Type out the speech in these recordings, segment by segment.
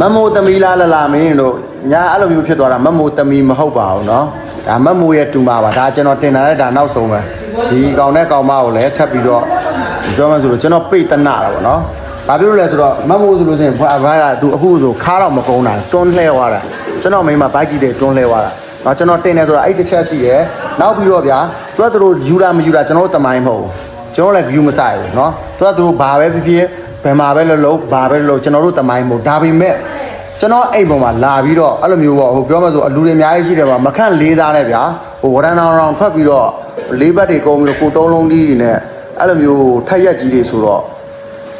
မမိုသမီလားလလာမင်းတို့ညာအဲ့လိုမျိုးဖြစ်သွားတာမမိုသမီမဟုတ်ပါဘူးเนาะဒါမမိုရဲ့တူမပါဒါကျွန်တော်တင်လာတဲ့ဒါနောက်ဆုံးပဲဒီကောင်နဲ့ကောင်မကိုလည်းထပ်ပြီးတော့ပြောမှဆိုလို့ကျွန်တော်ပိတ်တနာတာပေါ့เนาะဘာဖြစ်လို့လဲဆိုတော့မမိုဆိုလို့ရှိရင်ဘာဘာကသူအခုဆိုခါတော့မကုန်းတာတွန်းလှဲသွားတာကျွန်တော်မိမဘိုက်ကြည့်တယ်တွန်းလှဲသွားတာเนาะကျွန်တော်တင်နေဆိုတာအဲ့တစ်ချက်ရှိတယ်နောက်ပြီးတော့ဗျာသူကသူတို့ယူတာမယူတာကျွန်တော်တို့တမိုင်းမဟုတ်ဘူး ကျွန်တော်လည်း view မဆိုင်ဘူးเนาะသူကသူတို့ဘာပဲဖြစ်ဖြစ်ဘယ်မှာပဲလှုပ်လှုပ်ဘာပဲလှုပ်လှုပ်ကျွန်တော်တို့တမိုင်းမဟုတ်ဒါပေမဲ့ကျွန်တော်အိမ်ပေါ်မှာလာပြီးတော့အဲ့လိုမျိုးပေါ့ဟိုပြောမှဆိုအလူတွေအများကြီးရှိတယ်ပါမခန့်လေးသားနဲ့ဗျာဟိုဝရန်အောင်အောင်ထွက်ပြီးတော့လေးဘက်တွေကုန်းပြီးတော့ကိုတုံးလုံးကြီးတွေနဲ့အဲ့လိုမျိုးထက်ရက်ကြီးတွေဆိုတော့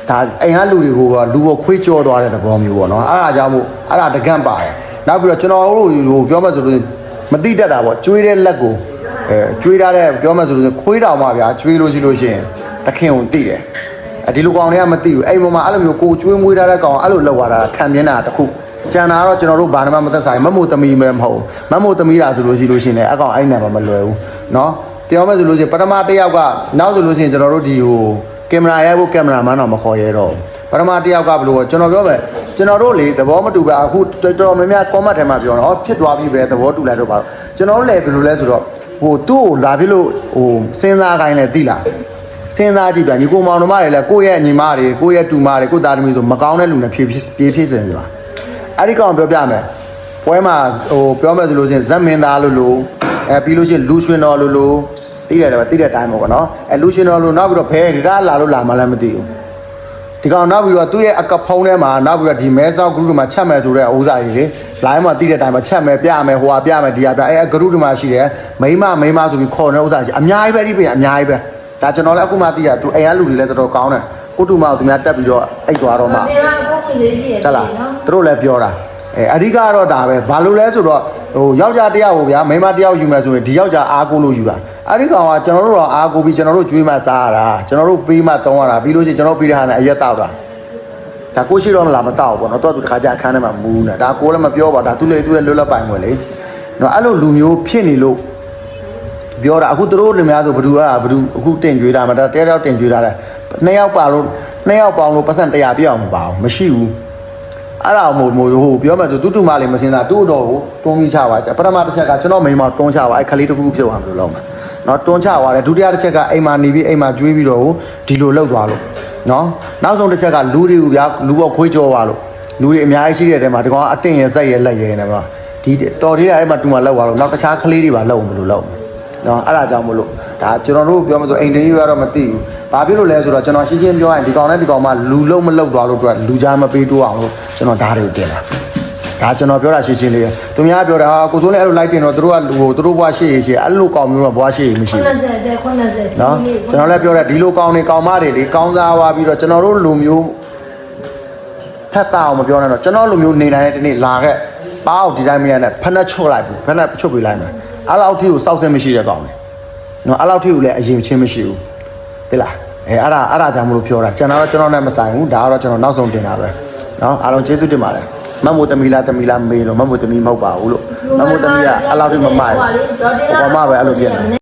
ဒါအိမ်ကလူတွေကိုကလူကိုခွေးကြောသွားတဲ့သဘောမျိုးပေါ့နော်အဲ့ဒါကြောင့်မို့အဲ့ဒါတကန့်ပါတယ်နောက်ပြီးတော့ကျွန်တော်တို့ဟိုပြောမှဆိုလို့မတိတတ်တာပေါ့ကျွေးတဲ့လက်ကို အဲကျွေးထားတဲ့ပြောမှဆိုလို့ခွေးတောင်မှဗျာကျွေးလို့ရှိလို့ရှိရင်တခင်ကိုတိတယ်အဲဒီလူကောင်တွေကမတိဘူးအဲ့ပေါ်မှာအဲ့လိုမျိုးကိုကျွေးမွေးထားတဲ့ကောင်အဲ့လိုလောက်လာတာခံပြင်းတာတခုကျန်တာကတော့ကျွန်တော်တို့ဘာမှမသက်ဆိုင်မမို့သမီးမဲမဟုတ်မမို့သမီးတာဆိုလို့ရှိလို့ရှိရင်လည်းအကောင်အဲ့နဲ့မှမလွယ်ဘူးเนาะပြောမှဆိုလို့ရှိရင်ပထမတစ်ယောက်ကနောက်ဆိုလို့ရှိရင်ကျွန်တော်တို့ဒီဟို ကင်မရာရိုက်ဖို့ကင်မရာမန်တော့မခေါ်ရဲတော့ဘူးပထမတစ်ယောက်ကဘယ်လိုလဲကျွန်တော်ပြောမယ်ကျွန်တော်တို့လေသဘောမတူပဲအခုတော်တော်များများ comment ထဲမှာပြောတော့ဖြစ်သွားပြီပဲသဘောတူလိုက်တော့ပါတော့ကျွန်တော်တို့လည်းဘယ်လိုလဲဆိုတော့ဟိုသူ့ကိုလာဖြစ်လို့ဟိုစဉ်းစားခိုင်းလဲတိလားစဉ်းစားကြည့်ပြန်ညီကိုမောင်နှမတွေလည်းကိုယ့်ရဲ့ညီမတွေကိုယ့်ရဲ့တူမတွေကိုယ့်သားသမီးဆိုမကောင်းတဲ့လူနဲ့ဖြည့်ဖြည့်ပြေးဖြည့်စင်ပြပါအဲ့ဒီကောင်ပြောပြမယ်ပွဲမှာဟိုပြောမယ်ဆိုလို့ရှိရင်ဇက်မင်းသားလို့လို့အဲပြီးလို့ရှိရင်လူရွှင်တော်လို့လို့ တိတယ်တော့တိတဲ့အတိုင်းပေါ့ကွာနော်အဲလူရှင်တော်လို့နောက်ပြီးတော့ဘဲကလာလို့လာမှလည်းမသိဘူးဒီကောင်နောက်ပြီးတော့သူ့ရဲ့အကဖုံးထဲမှာနောက်ပြီးတော့ဒီမဲဆောက်ဂရုတွေမှာချက်မယ်ဆိုတဲ့ဥစားကြီးလေလိုင်းမှာတိတဲ့အတိုင်းမှာချက်မယ်ပြမယ်ဟိုဟာပြမယ်ဒီဟာပြအဲဂရုတွေမှာရှိတယ်မိမမိမဆိုပြီးခေါ်နေဥစားကြီးအများကြီးပဲဒီပြင်အများကြီးပဲဒါကျွန်တော်လည်းအခုမှသိရသူအိမ်ကလူတွေလည်းတော်တော်ကောင်းတယ်ကိုတူမကိုသူများတက်ပြီးတော့အိတ်သွားတော့မှဒီမှာကိုကိုလေးရှိရတက်လားသူတို့လည်းပြောတာအဲအဓိကတော့ဒါပဲဘာလို့လဲဆိုတော့ ဟိုယောက်ျားတစ်ယောက်ကိုဗျာမိန်းမတစ်ယောက်ယူမယ်ဆိုရင်ဒီယောက်ျားအားကိုးလို့ယူတာအဲ့ဒီကောင်ကကျွန်တော်တို့တော့အားကိုးပြီးကျွန်တော်တို့ကြွေးမှစားရတာကျွန်တော်တို့ပေးမှတောင်းရတာပြီးလို့ရှိရင်ကျွန်တော်ပေးတဲ့ဟာနဲ့အရက်တောက်တာဒါကိုရှိတော့မလားမတောက်ဘူးပေါ့နော်တော့သူတစ်ခါကျအခန်းထဲမှာမူးနေတာဒါကိုလည်းမပြောပါဒါသူလည်းသူလည်းလွတ်လပ်ပိုင်ဝင်လေနော်အဲ့လိုလူမျိုးဖြစ်နေလို့ပြောတာအခုသူတို့လူများဆိုဘ누구ကဘ누구အခုတင်ကြွေးတာမှာဒါတရားရောက်တင်ကြွေးတာတဲ့နှစ်ယောက်ပါလို့နှစ်ယောက်ပေါင်းလို့ပတ်စံ100ပြည့်အောင်မပါဘူးမရှိဘူး အဲ့ဒါမို့မို့ဟိုပြောမှဆိုတူတူမလေးမစင်တာတူတော်ကိုတွန်းပြီးချပါကြပထမတစ်ချက်ကကျွန်တော်မိမတွန်းချပါအဲ့ခလေးတစ်ခုဖြစ်သွားမလို့လောက်မှာနော်တွန်းချသွားတယ်ဒုတိယတစ်ချက်ကအိမ်မှာနေပြီးအိမ်မှာကျွေးပြီးတော့ဟိုဒီလိုလောက်သွားလို့နော်နောက်ဆုံးတစ်ချက်ကလူတွေကိုဗျာလူပေါ်ခွေးကြောသွားလို့လူတွေအများကြီးရှိတဲ့တဲမှာဒီကောင်အတင့်ရဲ့စက်ရဲ့လက်ရဲ့နေမှာဒီတော်သေးတယ်အဲ့မှာတူမလောက်သွားလို့နောက်တခြားခလေးတွေပါလောက်မလို့လောက်မှာ နော်အဲ့ဒါကြောင့်မလို့ဒါကျွန်တော်တို့ပြောမှဆိုအိမ်တင်းယူရတော့မသိဘူး။ဘာဖြစ်လို့လဲဆိုတော့ကျွန်တော်ရှင်းရှင်းပြောရင်ဒီကောင်နဲ့ဒီကောင်မှလူလုံးမလောက်သွားလို့အတွက်လူကြားမပေးတိုးအောင်လို့ကျွန်တော်ဓာတ်တွေကိုတင်တာ။ဒါကျွန်တော်ပြောတာရှင်းရှင်းလေးပဲ။သူများပြောတာဟာကိုစိုးလည်းအဲ့လိုလိုက်တင်တော့သူတို့ကဟိုသူတို့ဘွားရှိရရှိအဲ့လိုကောင်မျိုးတော့ဘွားရှိရမရှိဘူး90တဲ့90ချင်း။နော်ကျွန်တော်လည်းပြောတယ်ဒီလိုကောင်တွေကောင်မတွေလေကောင်းစားသွားပြီးတော့ကျွန်တော်တို့လူမျိုးထက်တာအောင်မပြောနဲ့တော့ကျွန်တော်လူမျိုးနေတိုင်းတဲ့ဒီနေ့လာခဲ့။ ပေါက်ဒီတိုင်းမရနဲ့ဖက်နှက်ချွတ်လိုက်ဘူးဖက်နှက်ချွတ်ပေးလိုက်မယ်။အဲ့လောက်ထိကိုစောက်စင်းမရှိတဲ့ကောင်တွေ။နော်အဲ့လောက်ထိကိုလည်းအရင်ချင်းမရှိဘူး။တိလား။အဲအဲ့ဒါအဲ့ဒါကြောင့်မလို့ပြောတာကျွန်တော်တော့ကျွန်တော်နဲ့မဆိုင်ဘူးဒါကတော့ကျွန်တော်နောက်ဆုံးတင်တာပဲ။နော်အားလုံးကျေးဇူးတင်ပါတယ်။မမိုသမီလားသမီလားမေးတော့မမိုသမီမဟုတ်ပါဘူးလို့။မမိုသမီကအဲ့လောက်ထိမမိုက်ဘူး။ဘာမှပဲအဲ့လိုပြနေတယ်